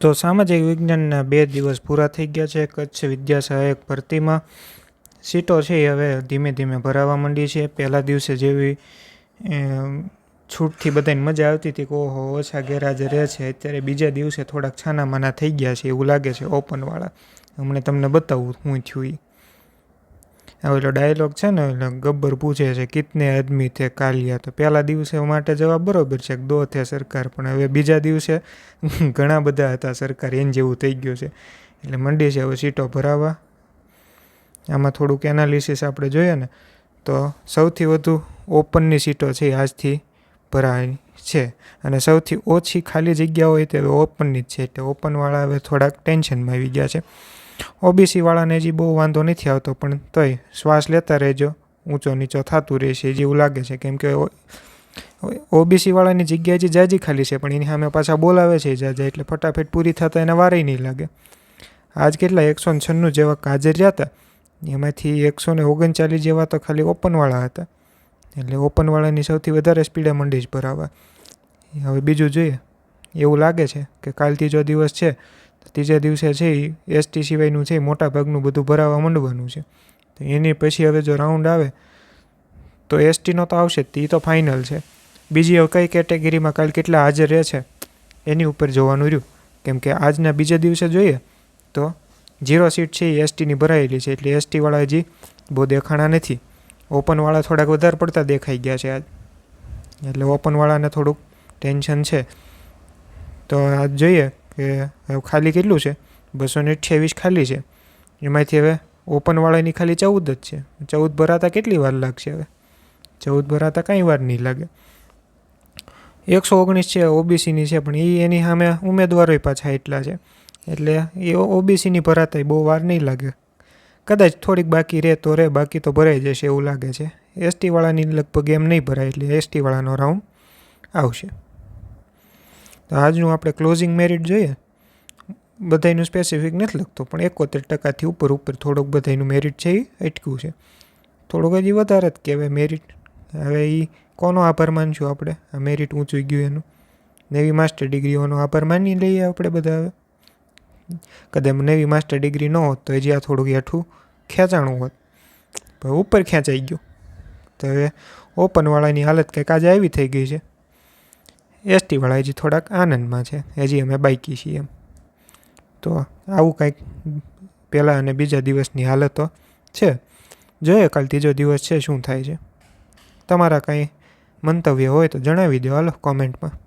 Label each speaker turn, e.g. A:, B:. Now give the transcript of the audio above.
A: તો સામાજિક વિજ્ઞાનના બે દિવસ પૂરા થઈ ગયા છે. કચ્છ વિદ્યા સહાયક ભરતીમાં સીટો છે એ હવે ધીમે ધીમે ભરાવા માંડી છે. પહેલા દિવસે જેવી છૂટથી બધાને મજા આવતી હતી કે ઓહો, ઓછા ગેરહાજર રહે છે. અત્યારે બીજા દિવસે થોડાક છાના માના થઈ ગયા છે એવું લાગે છે ઓપનવાળા. હમણાં તમને બતાવું હું થયું ઓલો ડાયલોગ છે ને એટલે ગબ્બર પૂછે છે, કિતને આદમી થે કાલિયા? તો પહેલા દિવસે માટે જવાબ બરોબર છે દો થે સરકાર, પણ હવે બીજા દિવસે ઘણા બધા હતા સરકાર, એન જેવું થઈ ગયું છે. એટલે મંડી છે, હવે સીટો ભરાવા. આમાં થોડુંક એનાલિસિસ આપણે જોઈએ ને, તો સૌથી વધુ ઓપનની સીટો છે આજથી ભરાય છે. અને સૌથી ઓછી ખાલી જગ્યા હોય તે ઓપનની જ છે, એટલે ઓપનવાળા હવે થોડાક ટેન્શનમાં આવી ગયા છે. ઓબીસી વાળાને હજી બહુ વાંધો નથી આવતો, પણ તોય શ્વાસ લેતા રહેજો. ઊંચો નીચો થતું રહેશે, જેવું લાગે છે. કેમ કે ઓબીસી વાળાની જગ્યા જે જાજી ખાલી છે, પણ એની સામે પાછા બોલાવે છે જાજા, એટલે ફટાફટ પૂરી થતા એને વારે નહીં લાગે. આજ કેટલા? એકસો ને છન્નું જેવા હાજર હતા. એમાંથી એકસો ને ઓગણચાલીસ જેવા તો ખાલી ઓપનવાળા હતા. એટલે ઓપનવાળાની સૌથી વધારે સ્પીડે મંડી જ ભરાવા. હવે બીજું જોઈએ. એવું લાગે છે કે કાલથી જો દિવસ છે ત્રીજા દિવસે છે એ એસટી સિવાયનું છે એ મોટા ભાગનું બધું ભરાવા માંડવાનું છે. તો એની પછી હવે જો રાઉન્ડ આવે, તો એસટીનો તો આવશે જ તે તો ફાઇનલ છે. બીજી કઈ કેટેગરીમાં કાલ કેટલા હાજર રહે છે, એની ઉપર જોવાનું રહ્યું. કેમ કે આજના બીજા દિવસે જોઈએ, તો જીરો સીટ છે એ એસટીની ભરાયેલી છે, એટલે એસટીવાળા હજી બહુ દેખાણા નથી. ઓપનવાળા થોડાક વધારે પડતા દેખાઈ ગયા છે આજ. એટલે ઓપનવાળાને થોડુંક ટેન્શન છે. તો આજ જોઈએ કે ખાલી કેટલું છે? બસો ને અઠ્યાવીસ ખાલી છે. એમાંથી હવે ઓપનવાળાની ખાલી ચૌદ જ છે. ચૌદ ભરાતા કેટલી વાર લાગશે હવે? ચૌદ ભરાતા કાંઈ વાર નહીં લાગે. એકસો ઓગણીસ છે, ઓબીસીની છે, પણ એ એની સામે ઉમેદવારોય પાછા એટલા છે. એટલે એ ઓબીસીની ભરાતાય બહુ વાર નહીં લાગે. કદાચ થોડીક બાકી રહે તો રહે, બાકી તો ભરાઈ જશે એવું લાગે છે. એસટીવાળાની લગભગ એમ નહીં ભરાય, એટલે એસટીવાળાનો રાઉન્ડ આવશે. તો આજનું આપણે ક્લોઝિંગ મેરિટ જોઈએ. બધાયનું સ્પેસિફિક નથી લખતો, પણ એકોતેર ટકાથી ઉપર ઉપર થોડોક બધાયનું મેરિટ છે એ અટક્યું છે. થોડુંક હજી વધારે જ કહેવાય મેરિટ હવે એ કોનો આભાર માનશું આપણે? આ મેરિટ ઊંચું ગયું એનું. નવી માસ્ટર ડિગ્રીઓનો આભાર માની લઈએ આપણે બધા હવે. કદાચ નવી માસ્ટર ડિગ્રી ન હોત તો હજી આ થોડુંક હેઠું ખેંચાણું હોત. પણ ઉપર ખેંચાઈ ગયું. તો હવે ઓપનવાળાની હાલત કંઈક આજે આવી થઈ ગઈ છે. એસટીવાળા હજી થોડાક આનંદમાં છે. હજી અમે બાઇકી છીએ એમ. તો આવું કંઈક પહેલાં અને બીજા દિવસની હાલતો છે. જોઈએ કાલ ત્રીજો દિવસ છે, શું થાય છે. તમારા કાંઈ મંતવ્ય હોય તો જણાવી દો, હાલો, કોમેન્ટમાં.